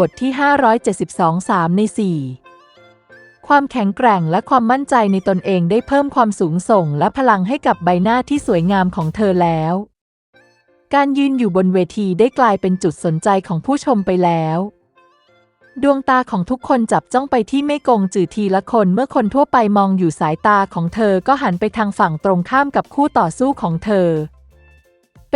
บทที่ 572 3 ใน 4 ความแข็งแกร่งและความมั่นใจในตนเองได้เพิ่มความสูงส่งและพลังให้กับใบหน้าที่สวยงามของเธอแล้ว การยืนอยู่บนเวทีได้กลายเป็นจุดสนใจของผู้ชมไปแล้ว ดวงตาของทุกคนจับจ้องไปที่ไม่กงจือทีละคนเมื่อคนทั่วไปมองอยู่สายตาของเธอก็หันไปทางฝั่งตรงข้ามกับคู่ต่อสู้ของเธอ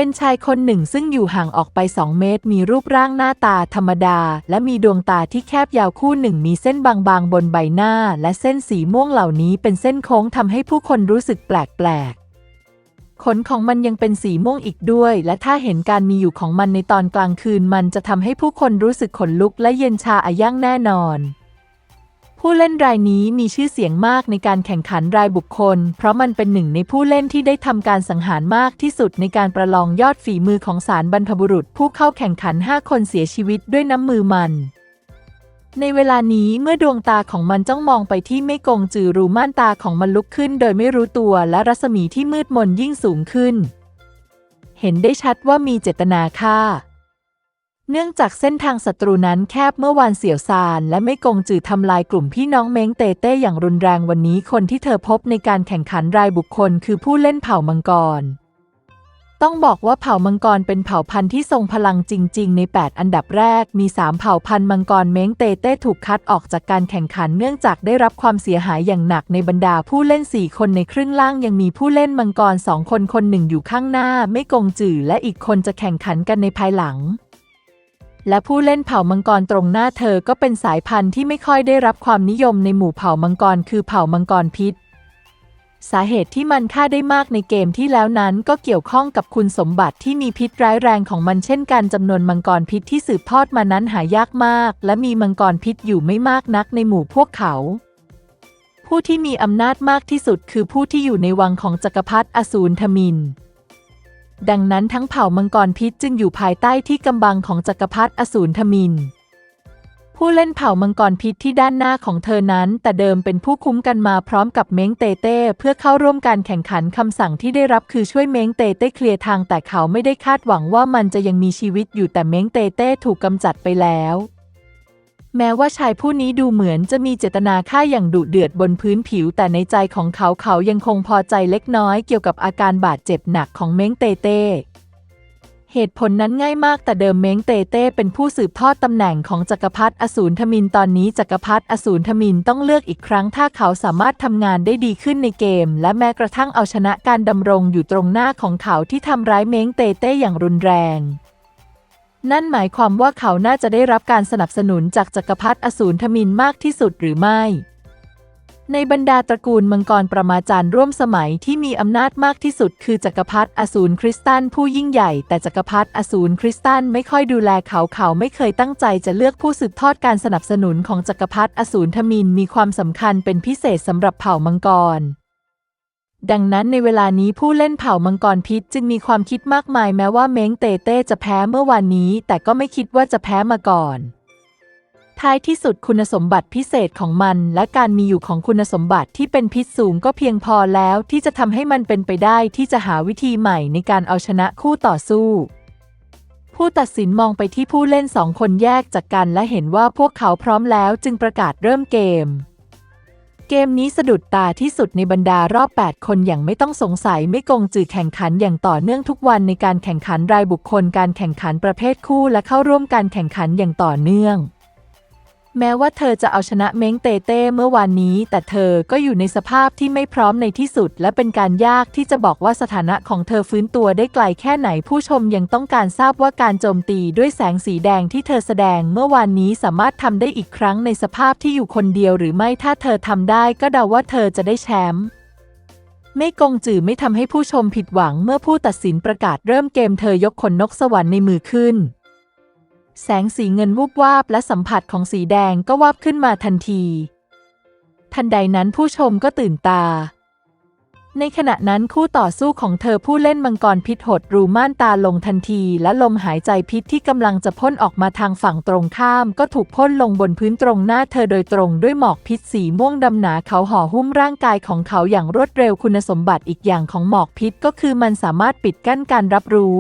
เป็นชายคนหนึ่งซึ่งอยู่ห่างออกไปสองเมตร มีรูปร่างหน้าตาธรรมดา และมีดวงตาที่แคบยาวคู่หนึ่ง มีเส้นบางๆ บนใบหน้า และเส้นสีม่วงเหล่านี้เป็นเส้นโค้งทำให้ผู้คนรู้สึกแปลกๆ ขนของมันยังเป็นสีม่วงอีกด้วย และถ้าเห็นการมีอยู่ของมันในตอนกลางคืน มันจะทำให้ผู้คนรู้สึกขนลุกและเย็นชาอายั่งแน่นอน ผู้เล่นรายนี้มีชื่อเสียงมากในการแข่งขันรายบุคคล เพราะมันเป็นหนึ่งในผู้เล่นที่ได้ทำการสังหารมากที่สุดในการประลองยอดฝีมือของสารบรรพบุรุษ ผู้เข้าแข่งขัน 5 คนเสียชีวิตด้วยน้ำมือมัน ในเวลานี้เมื่อดวงตาของมันจ้องมองไปที่ไม่กงจือรูม่านตาของมันลุกขึ้น โดยไม่รู้ตัวและรัศมีที่มืดมนยิ่งสูงขึ้น เห็นได้ชัดว่ามีเจตนาฆ่า เนื่องจากเส้นทางศัตรูนั้นแคบเมื่อวานเสี่ยวซานและไม่กงจือทำลายกลุ่มพี่น้องเม้งเตเต้อย่างรุนแรงวันนี้คนที่เธอพบในการแข่งขันรายบุคคลคือผู้เล่นเผ่ามังกร ต้องบอกว่าเผ่ามังกรเป็นเผ่าพันธุ์ที่ทรงพลังจริง ๆ ใน 8 อันดับแรกมี 3 เผ่าพันธุ์มังกรเม้งเตเต้ถูกคัดออกจากการแข่งขันเนื่องจากได้รับความเสียหายอย่างหนักในบรรดาผู้เล่น 4 คนในครึ่งล่างยังมีผู้เล่นมังกรสองคนคนหนึ่งอยู่ข้างหน้า ไม่กงจือและอีกคนจะแข่งขันกันในภายหลัง และผู้เล่นเผ่ามังกรตรงหน้าเธอก็เป็นสายพันธุ์ที่ไม่ค่อยได้รับความนิยมในหมู่เผ่ามังกรคือเผ่ามังกรพิษ สาเหตุที่มันฆ่าได้มากในเกมที่แล้วนั้นก็เกี่ยวข้องกับคุณสมบัติที่มีพิษร้ายแรงของมันเช่นกันจำนวนมังกรพิษที่สืบทอดมานั้นหายากมาก และมีมังกรพิษอยู่ไม่มากนักในหมู่พวกเขาผู้ที่มีอำนาจมากที่สุดคือผู้ที่อยู่ในวังของจักรพรรดิอสูรทมิน ดังนั้นทั้งเผ่ามังกรพิษจึงอยู่ภายใต้ที่กำบังของจักรพรรดิอสูรทมิน ผู้เล่นเผ่ามังกรพิษที่ด้านหน้าของเธอนั้น แต่เดิมเป็นผู้คุ้มกันมาพร้อมกับเม้งเตเต้เพื่อเข้าร่วมการแข่งขันคำสั่งที่ได้รับคือช่วยเม้งเตเต้เคลียร์ทางแต่เขาไม่ได้คาดหวังว่ามันจะยังมีชีวิตอยู่แต่เม้งเตเต้ถูกกำจัดไปแล้ว แม้ว่าชายผู้นี้ดูเหมือนจะมีเจตนาฆ่าอย่างดุเดือดบนพื้นผิว แต่ในใจของเขาเขายังคงพอใจเล็กน้อยเกี่ยวกับอาการบาดเจ็บหนักของเม้งเตเต้เหตุผลนั้นง่ายมากแต่เดิมเม้งเตเต้เป็นผู้สืบทอดตำแหน่งของจักรพรรดิอสูรทมินตอนนี้จักรพรรดิอสูรทมินต้องเลือกอีกครั้งถ้าเขาสามารถทำงานได้ดีขึ้นในเกม และแม้กระทั่งเอาชนะการดำรงอยู่ตรงหน้าของเขาที่ทำร้ายเม้งเตเต้อย่างรุนแรง นั่นหมายความว่าเขาน่าจะได้รับการสนับสนุนจากจักรพรรดิอสูรทมินมากที่สุดหรือไม่ ในบรรดาตระกูลมังกรประมาจารย์ร่วมสมัยที่มีอำนาจมากที่สุดคือจักรพรรดิอสูรคริสตันผู้ยิ่งใหญ่ แต่จักรพรรดิอสูรคริสตันไม่ค่อยดูแลเขาเขาไม่เคยตั้งใจจะเลือกผู้สืบทอดการสนับสนุนของจักรพรรดิอสูรทมินมีความสำคัญเป็นพิเศษสำหรับเผ่ามังกร ดังนั้นในเวลานี้ผู้เล่นเผ่ามังกรพิษจึงมีความคิดมากมายแม้ว่าเม้งเตเต้จะแพ้เมื่อวานนี้ แต่ก็ไม่คิดว่าจะแพ้มาก่อน ท้ายที่สุดคุณสมบัติพิเศษของมัน และการมีอยู่ของคุณสมบัติที่เป็นพิษสูงก็เพียงพอแล้วที่จะทำให้มันเป็นไปได้ที่จะหาวิธีใหม่ในการเอาชนะคู่ต่อสู้ ผู้ตัดสินมองไปที่ผู้เล่นสองคนแยกจากกันและเห็นว่าพวกเขาพร้อมแล้วจึงประกาศเริ่มเกม เกมนี้สะดุดตาที่สุดในบรรดารอบ 8 คนอย่างไม่ต้องสงสัยไม่กงจือแข่งขันอย่างต่อเนื่องทุกวันในการแข่งขันรายบุคคลการแข่งขันประเภทคู่และเข้าร่วมการแข่งขันอย่างต่อเนื่อง แม้ว่าเธอจะเอาชนะเม้งเตเต้เมื่อวานนี้ แต่เธอก็อยู่ในสภาพที่ไม่พร้อมในที่สุด และเป็นการยากที่จะบอกว่าสถานะของเธอฟื้นตัวได้ไกลแค่ไหนผู้ชมยังต้องการทราบว่าการโจมตีด้วยแสงสีแดงที่เธอแสดงเมื่อวานนี้สามารถทำได้อีกครั้งในสภาพที่อยู่คนเดียวหรือไม่ถ้าเธอทำได้ก็เดาว่าเธอจะได้แชมป์ไม่กงจือไม่ทำให้ผู้ชมผิดหวังเมื่อผู้ตัดสินประกาศเริ่มเกมเธอยกขนนกสวรรค์ในมือขึ้น แสงสีเงินวูบวาบและสัมผัสของสีแดงก็วาบขึ้นมาทันที ทันใดนั้นผู้ชมก็ตื่นตา ในขณะนั้นคู่ต่อสู้ของเธอผู้เล่นมังกรพิษหดรูม่านตาลงทันที และลมหายใจพิษที่กำลังจะพ่นออกมาทางฝั่งตรงข้าม ก็ถูกพ่นลงบนพื้นตรงหน้าเธอโดยตรงด้วยหมอกพิษสีม่วงดำหนาเขาห่อหุ้มร่างกายของเขาอย่างรวดเร็วคุณสมบัติอีกอย่างของหมอกพิษก็คือมันสามารถปิดกั้นการรับรู้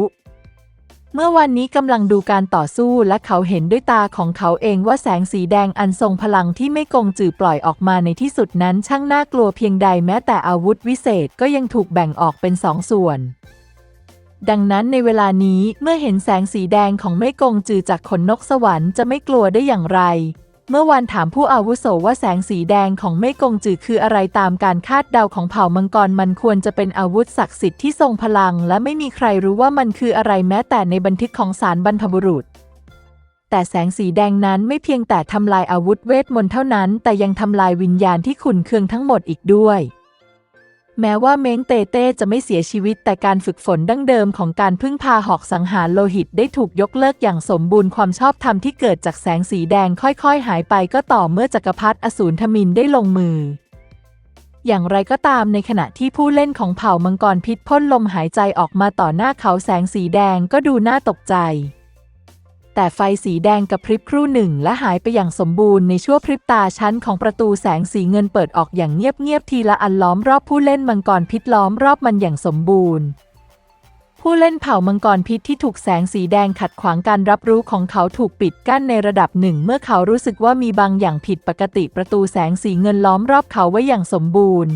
เมื่อวันนี้กำลังดูการต่อสู้และเขาเห็นด้วยตาของเขาเองว่าแสงสีแดงอันทรงพลังที่ไม่กงจือปล่อยออกมาในที่สุดนั้นช่างน่ากลัวเพียงใดแม้แต่อาวุธวิเศษก็ยังถูกแบ่งออกเป็นสองส่วน ดังนั้นในเวลานี้เมื่อเห็นแสงสีแดงของไม่กงจือจากขนนกสวรรค์จะไม่กลัวได้อย่างไร เมื่อวานถามผู้อาวุโสว่าแสงสีแดงของไม่กงจือคืออะไรตามการคาดเดาของเผ่ามังกรมันควรจะเป็นอาวุธศักดิ์สิทธิ์ที่ทรงพลัง และไม่มีใครรู้ว่ามันคืออะไรแม้แต่ในบันทึกของสารบรรพบุรุษ แต่แสงสีแดงนั้นไม่เพียงแต่ทำลายอาวุธเวทมนต์เท่านั้น แต่ยังทำลายวิญญาณที่ขุ่นเคืองทั้งหมดอีกด้วย แม้ว่าเม้งเตเต้จะไม่เสียชีวิตแต่การฝึกฝนดั้งเดิมของการพึ่งพาหอกสังหารโลหิตได้ถูกยกเลิกอย่างสมบูรณ์ความชอบธรรมที่เกิดจากแสงสีแดงค่อยๆ หายไปก็ต่อเมื่อจักรพรรดิอสูรทมินได้ลงมือ อย่างไรก็ตามในขณะที่ผู้เล่นของเผ่ามังกรพิษพ่นลมหายใจออกมาต่อหน้าเขาแสงสีแดงก็ดูน่าตกใจ แต่ไฟสีแดงกระพริบครู่หนึ่งและหายไปอย่างสมบูรณ์ในชั่วพริบตาชั้นของประตูแสงสีเงินเปิดออกอย่างเงียบๆทีละอันล้อมรอบผู้เล่นมังกรพิษล้อมรอบมันอย่างสมบูรณ์ผู้เล่นเผ่ามังกรพิษที่ถูกแสงสีแดงขัดขวางการรับรู้ของเขาถูกปิดกั้นในระดับหนึ่ง เมื่อเขารู้สึกว่ามีบางอย่างผิดปกติประตูแสงสีเงินล้อมรอบเขาไว้อย่างสมบูรณ์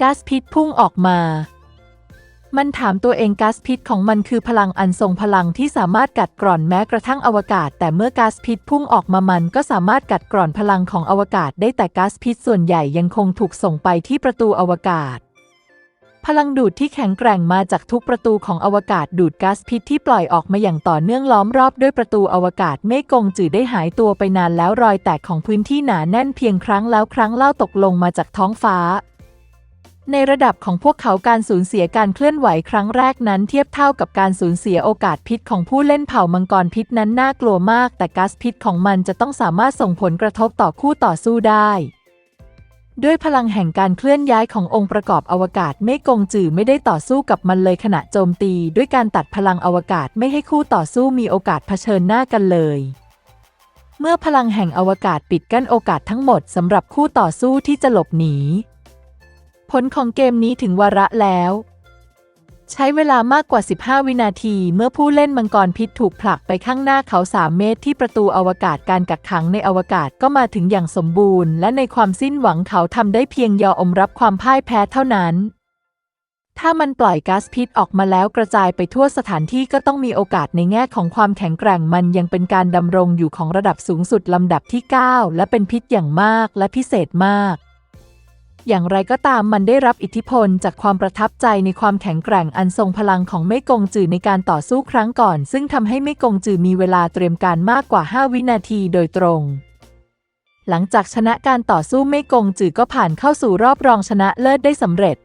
ก๊าซพิษพุ่งออกมา มันถามตัวเองก๊าซพิษของมันคือพลังอันทรงพลังที่สามารถกัดกร่อนแม้กระทั่งอวกาศ แต่เมื่อก๊าซพิษพุ่งออกมามันก็สามารถกัดกร่อนพลังของอวกาศได้แต่ก๊าซพิษส่วนใหญ่ยังคงถูกส่งไปที่ประตูอวกาศ พลังดูดที่แข็งแกร่งมาจากทุกประตูของอวกาศดูดก๊าซพิษที่ปล่อยออกมาอย่างต่อเนื่องล้อมรอบด้วยประตูอวกาศเมฆกงจืดได้หายตัวไปนานแล้วรอยแตกของพื้นที่หนาแน่นเพียงครั้งแล้วครั้งเล่าตกลงมาจากท้องฟ้า ในระดับของพวกเขาการสูญเสียการเคลื่อนไหวครั้งแรกนั้นเทียบเท่ากับการสูญเสียโอกาสพิษของผู้เล่นเผ่ามังกรพิษนั้นน่ากลัวมาก แต่ก๊าซพิษของมันจะต้องสามารถส่งผลกระทบต่อคู่ต่อสู้ได้ ด้วยพลังแห่งการเคลื่อนย้ายขององค์ประกอบอวกาศเมฆกงจือไม่ได้ต่อสู้กับมันเลยขณะโจมตี ด้วยการตัดพลังอวกาศไม่ให้คู่ต่อสู้มีโอกาสเผชิญหน้ากันเลยเมื่อพลังแห่งอวกาศปิดกั้นโอกาสทั้งหมดสำหรับคู่ต่อสู้ที่จะหลบหนี ผลของเกมนี้ถึงวาระแล้ว ใช้เวลามากกว่า 15 วินาทีเมื่อผู้เล่นมังกรพิษถูกผลักไปข้างหน้าเขา 3 เมตรที่ประตูอวกาศการกักขังในอวกาศก็มาถึงอย่างสมบูรณ์ และในความสิ้นหวังเขาทำได้เพียงยอมรับความพ่ายแพ้เท่านั้นถ้ามันปล่อยก๊าซพิษออกมาแล้วกระจายไปทั่วสถานที่ก็ต้องมีโอกาสในแง่ของความแข็งแกร่งมันยังเป็นการดำรงอยู่ของระดับสูงสุดลำดับที่ 9 และเป็นพิษอย่างมากและพิเศษมาก อย่างไรก็ตามมันได้รับอิทธิพลจากความประทับใจในความแข็งแกร่งอันทรงพลังของเม่กงจือในการต่อสู้ครั้งก่อน ซึ่งทำให้เม่กงจือมีเวลาเตรียมการมากกว่า 5 วินาทีโดยตรง หลังจากชนะการต่อสู้เม่กงจือก็ผ่านเข้าสู่รอบรองชนะเลิศได้สำเร็จ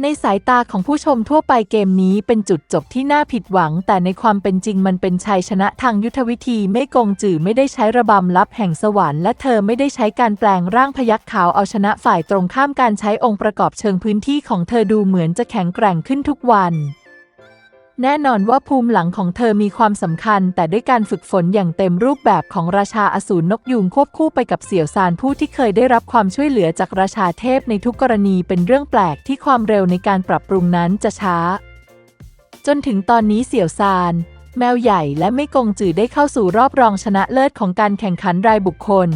ในสายตาของผู้ชมทั่วไปเกมนี้เป็นจุดจบที่น่าผิดหวัง แต่ในความเป็นจริงมันเป็นชัยชนะทางยุทธวิธีไม่กงจือไม่ได้ใช้ระบำลับแห่งสวรรค์และเธอไม่ได้ใช้การแปลงร่างพยักขาวเอาชนะฝ่ายตรงข้ามการใช้องค์ประกอบเชิงพื้นที่ของเธอดูเหมือนจะแข็งแกร่งขึ้นทุกวัน แน่นอนว่าภูมิหลังของเธอมีความสำคัญ แต่ด้วยการฝึกฝนอย่างเต็มรูปแบบของราชาอสูรนกยูงควบคู่ไปกับเสี่ยวซานผู้ที่เคยได้รับความช่วยเหลือจากราชาเทพในทุกกรณีเป็นเรื่องแปลกที่ความเร็วในการปรับปรุงนั้นจะช้า จนถึงตอนนี้เสี่ยวซาน แมวใหญ่และไม่กงจือได้เข้าสู่รอบรองชนะเลิศของการแข่งขันรายบุคคล